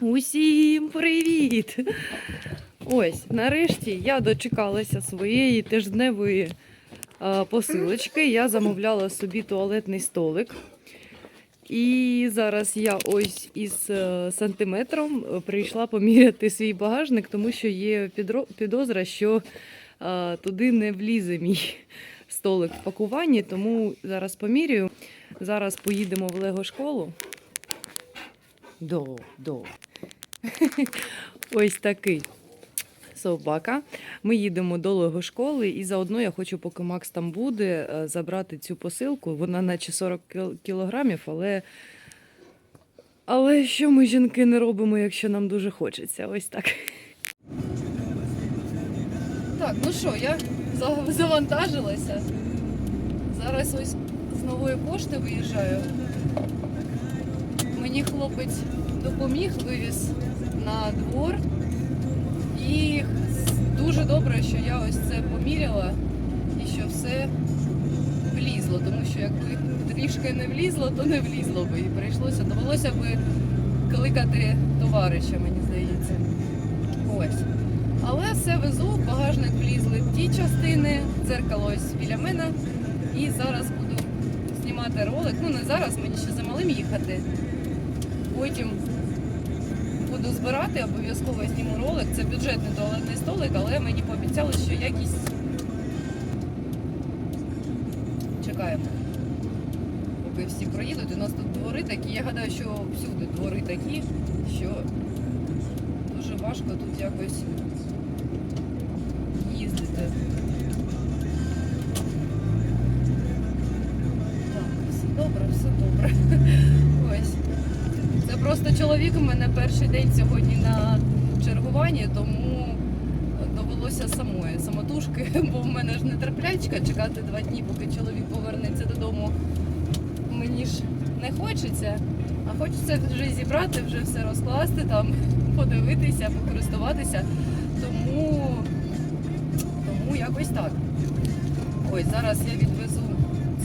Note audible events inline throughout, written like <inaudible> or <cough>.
Усім привіт! Ось, нарешті я дочекалася своєї тижневої е, посилочки. Я замовляла собі туалетний столик. І зараз я ось із е, сантиметром е, прийшла поміряти свій багажник, тому що є підозра, що туди не влізе мій столик в пакуванні, тому зараз поміряю. Зараз поїдемо в Лего школу. До, до. Ось такий собака. Ми їдемо до Лего школи, і заодно я хочу, поки Макс там буде, е, забрати цю посилку. Вона наче 40 кілограмів, але. Але що ми жінки не робимо, якщо нам дуже хочеться? Ось так. Так, ну що, я завантажилася. Зараз ось з нової пошти виїжджаю. Мені хлопець допоміг, вивіз на двор. І дуже добре, що я ось це поміряла і що все влізло, тому що якби трішки не влізло, то не влізло би. І прийшлося, довелося би кликати товариша, мені здається. Ось. Але все везу, в багажник влізли ті частини, дзеркало ось біля мене. І зараз буду знімати ролик. Ну не зараз, мені ще за малим їхати. Потім буду збирати, обов'язково зніму ролик. Це бюджетний туалетний столик, але мені пообіцяли, що якість чекаємо. Поки всі проїдуть. У нас тут двори такі. Я гадаю, що всюди двори такі, що дуже важко тут якось їздити. Так, все добре, все добре. Просто чоловік у мене перший день сьогодні на чергуванні, тому довелося самої самотужки, <laughs> бо в мене ж нетерплячка чекати два дні, поки чоловік повернеться додому. Мені ж не хочеться, а хочеться вже зібрати, вже все розкласти там, <laughs> подивитися, покористуватися. Тому, тому якось так. Ось зараз я відвезу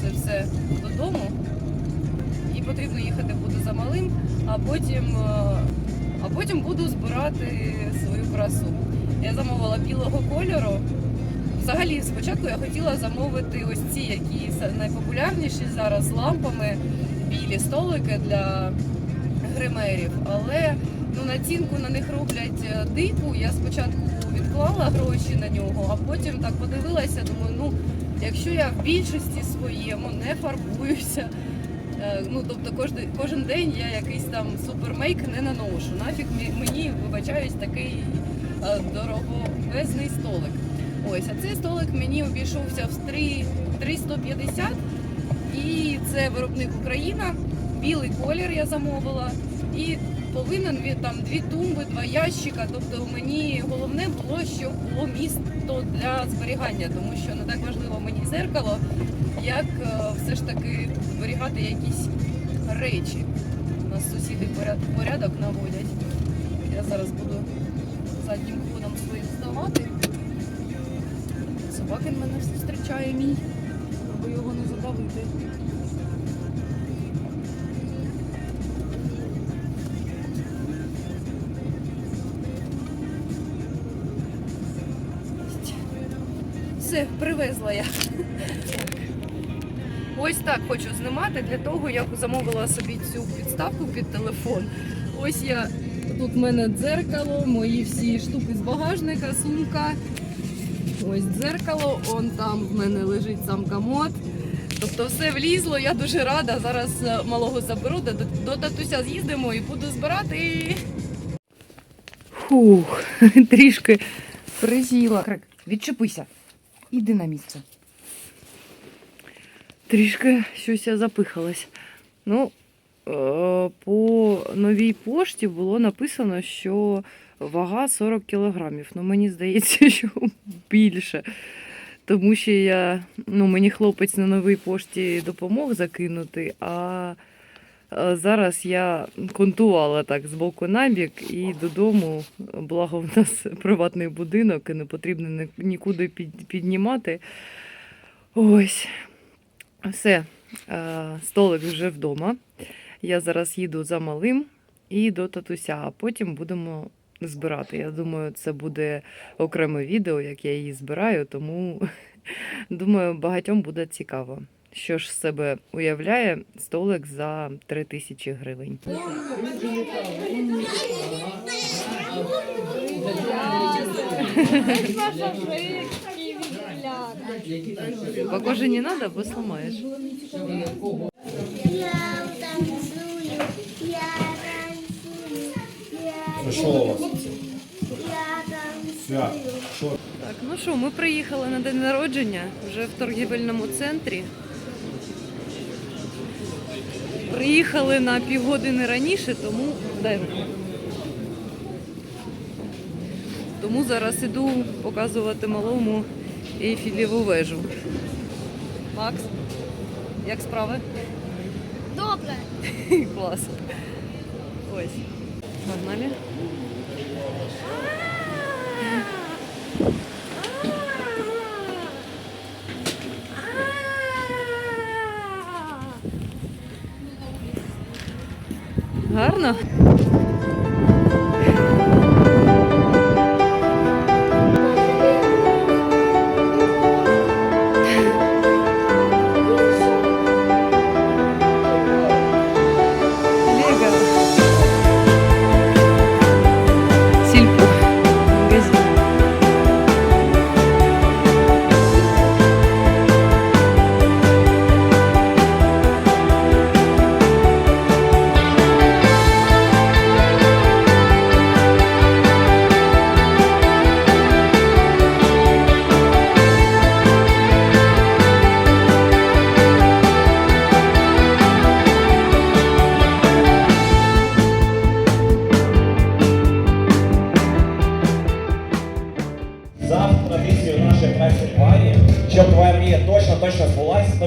це все додому потрібно їхати буде за малим, а потім, е, а потім буду збирати свою красу. Я замовила білого кольору. Взагалі, спочатку я хотіла замовити ось ці, які найпопулярніші зараз лампами, білі столики для гримерів. Але ну, націнку на них роблять е, дику. Я спочатку відклала гроші на нього, а потім так подивилася, думаю, ну якщо я в більшості своєму не фарбуюся. Е, Ну, тобто кожен, кожен день я якийсь там супермейк не наношу. Нафіг мені вибачаюсь такий е, дороговезний столик. Ось, а цей столик мені обійшовся в 3, 350 і це виробник Україна. Білий колір я замовила. І повинен він там дві тумби, два ящика. Тобто мені головне було, щоб було місто для зберігання, тому що не так важливо мені зеркало, як е, все ж таки зберігати якісь речі. У нас сусіди порядок наводять. Я зараз буду заднім ходом своїм здавати. Собакин мене зустрічає мій, аби його не задавити. Все, привезла я. Ось так хочу знімати для того, я замовила собі цю підставку під телефон. Ось я тут в мене дзеркало, мої всі штуки з багажника, сумка. Ось дзеркало, он там в мене лежить сам комод. Тобто все влізло, я дуже рада. Зараз е, малого заберу, до, до татуся з'їздимо і буду збирати. Фух, <laughs> трішки присіла. Крик, відчепися. Іди на місце. Трішки щось я запихалась. Ну, е, по новій пошті було написано, що вага 40 кілограмів. Ну, мені здається, <laughs> що більше. Тому що я, ну, мені хлопець на новій пошті допомог закинути, а зараз я контувала так з боку на бік і додому, благо в нас приватний будинок, і не потрібно нікуди піднімати. Ось. Все, е, столик вже вдома. Я зараз їду за малим і до татуся, а потім будемо збирати. Я думаю, це буде окреме відео, як я її збираю, тому <laughs> думаю, багатьом буде цікаво. Що ж себе уявляє столик за 3 тисячі гривень. Похоже, не надо, бо сломаєш. Що у вас? Так, ну що, ми приїхали на день народження вже в торгівельному центрі. Приїхали на півгодини раніше, тому дай руку. Тому зараз іду показувати малому Ейфілєву вежу. Макс, як справи? Добре. <laughs> Клас. Ось. Погнали. Гарно?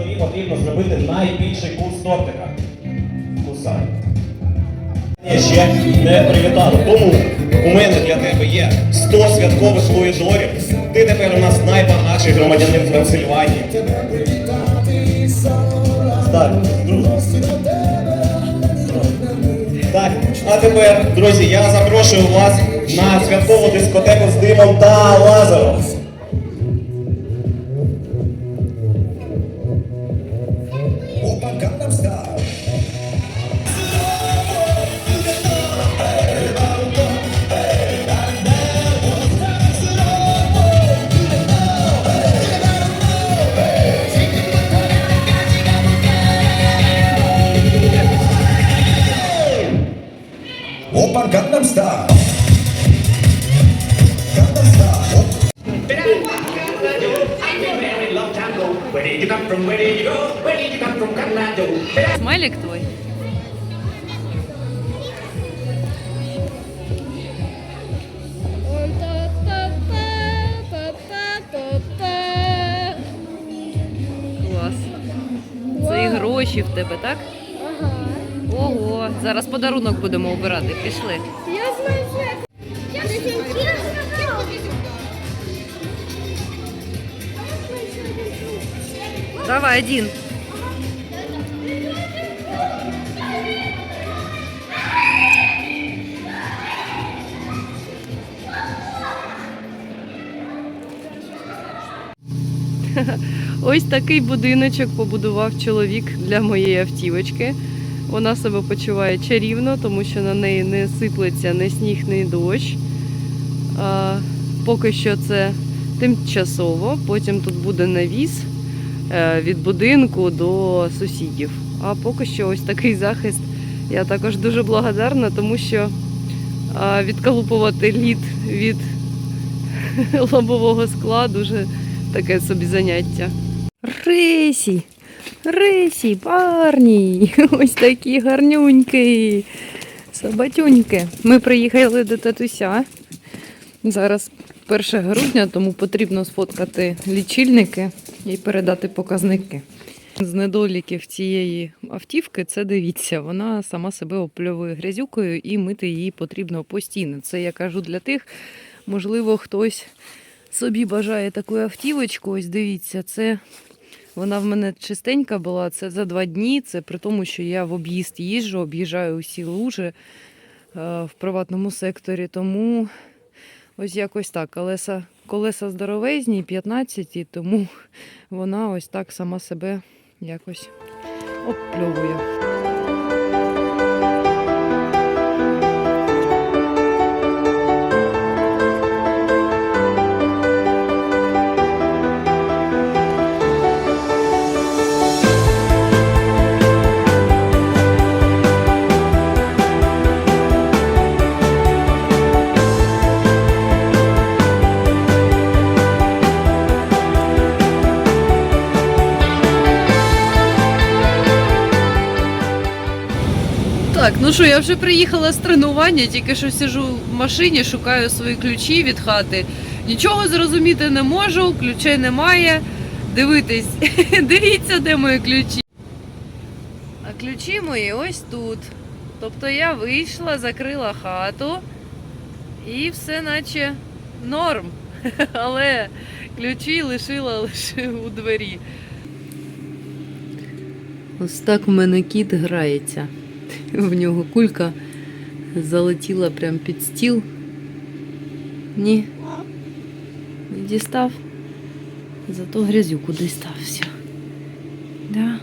Тобі потрібно зробити найбільший курс тортика. Кусай. Ні, ще не привітали. Тому у мене для тебе є 100 святкових луїдорів. Ти тепер у нас найбагатший громадянин Трансильванії. Так, друзі. Так, а тепер, друзі, я запрошую вас на святкову дискотеку з димом та лазером. Come from? Canada. Смайлик твой. Клас. Це і гроші в тебе, так? Зараз подарунок будемо обирати. Пішли. Я знаю. Я Давай один. <laughs> Ось такий будиночок побудував чоловік для моєї автівочки. Вона себе почуває чарівно, тому що на неї не сиплеться ні сніг, ні дощ. А, поки що це тимчасово, потім тут буде навіс е, від будинку до сусідів. А поки що ось такий захист. Я також дуже благодарна, тому що а, відколупувати лід від <laughs> лобового скла дуже таке собі заняття. Рисі! Рисі, парні! <laughs> Ось такі гарнюнькі. Собатюньки. Ми приїхали до татуся. Зараз 1 грудня, тому потрібно сфоткати лічильники і передати показники. З недоліків цієї автівки це дивіться, вона сама себе опльовує грязюкою і мити її потрібно постійно. Це я кажу для тих, можливо, хтось собі бажає таку автівочку. Ось дивіться, це вона в мене чистенька була. Це за два дні. Це при тому, що я в об'їзд їжджу, об'їжджаю усі лужи. в приватному секторі, тому ось якось так. Колеса, колеса здоровезні, 15, і тому вона ось так сама себе якось обпльовує. Так, ну що, я вже приїхала з тренування, тільки що сижу в машині, шукаю свої ключі від хати. Нічого зрозуміти не можу, ключей немає. Дивитись, <laughs> дивіться, де мої ключі. А ключі мої ось тут. Тобто я вийшла, закрила хату і все наче норм. <laughs> Але ключі лишила лише у двері. Ось так в мене кіт грається. В нього кулька залетіла прямо під стіл. Ні. Не дістав. Зато грязюку дістався. Да.